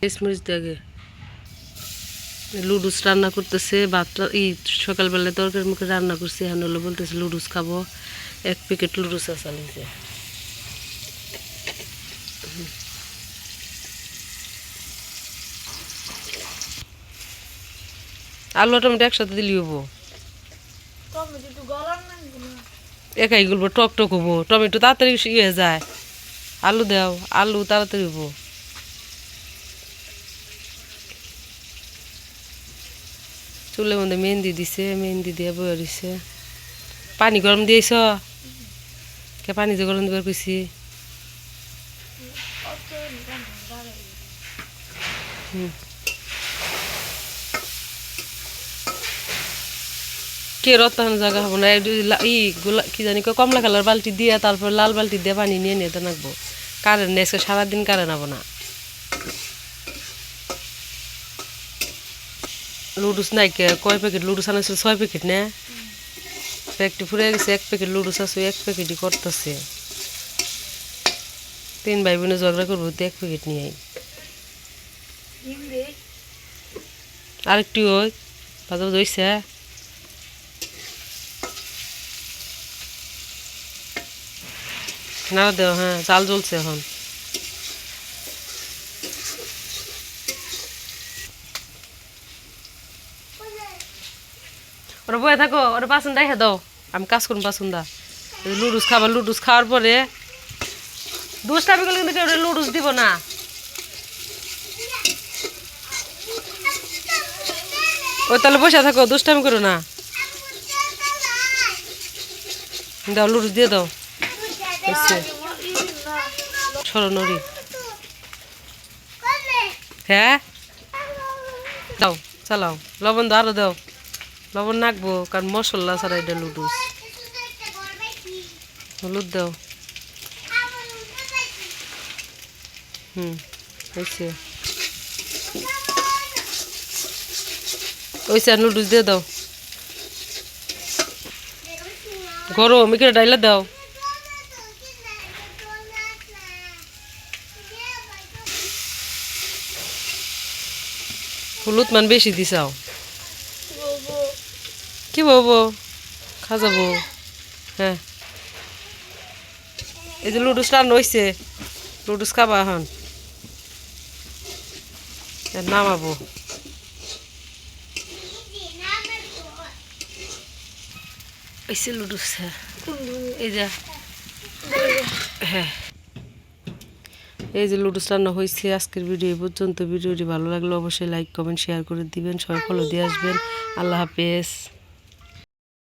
পেঁচমরিচ দেখে লুডুস রান্না করতেছে ভাতটা এই সকালবেলায় তরকারি মুখে রান্না করছে এখন হলো বলতেছে লুডুস খাব। এক প্যাকেট লুডুস চালিয়েছে আলু টমেটো একসাথে দিলি হব। একাই গুলবো টক টক হব। টমেটো তাড়াতাড়ি ইয়ে যায়। আলু দাও আলু তাড়াতাড়ি হব। চুলের মধ্যে মেহেন্দি দিছে, মেহেন্দি দিয়ে বয়ে দিছে পানি গরম দিয়েছ? কে পানি যে গরম দিবার কইছি? কে রত্তান জায়গা হব না ই গোলা, কি জানি কমলা কালার বালতি দিয়ে, তারপর লাল বালতি দিয়ে পানি নিয়ে নিয়ে নাকবো। কারেন্ট নেই সারাদিন কারেন্ট আবো না। লুডুস, নাই কয় প্যাকেট লুডুস আনাইছিল ছয় প্যাকেট নে? প্যাকেটটি ফুরে গেছে এক প্যাকেট লুডুস আছে এক প্যাকেটই করতেছে। তিন ভাই বোনে ঝগড়া করব, তো এক প্যাকেট নিয়ে আই আরেকটি ওই, বাজার দইছে না দেও হ্যাঁ চাল জ্বলছে এখন। ওরা বয়ে থাকো, ওরা বাসন দেখে দাও। আমি কাজ করুন বাসনদা লুডুস খাবার লুডুস খাওয়ার পরে দুষ্টামি করলে কিন্তু কেউ লুডুস দিব না। ওই তাহলে বসে থাকো দুষ্টামি করো না। দাও, লুডুস দিয়ে দাও। সরো, নড়ি। হ্যাঁ? দাও, চালাও। লবণ দাও, আরও দাও। লবণ নাকবো, কারণ মশলা ছাড়া এটা লুডুস হলুদ দাও। হুম হয়েছে ওইসে আর নুডলস দিয়ে দাও। গরম, এখানে ডাইলা দাও। হলুদ মান বেশি দিছাও। কি বলব? খা যাব হ্যাঁ। এই যে লুডুস হয়েছে লুডুস খাবা এখন। নামাবো এসে লুডুস হ্যাঁ। এই যে। হ্যাঁ। এই যে লুডুস রান্না হয়েছে আজকের ভিডিও এই পর্যন্ত। ভিডিওটি ভালো লাগলে অবশ্যই লাইক কমেন্ট শেয়ার করে দিবেন। সবাই ফলো দিয়ে আসবেন। আল্লাহ হাফেজ।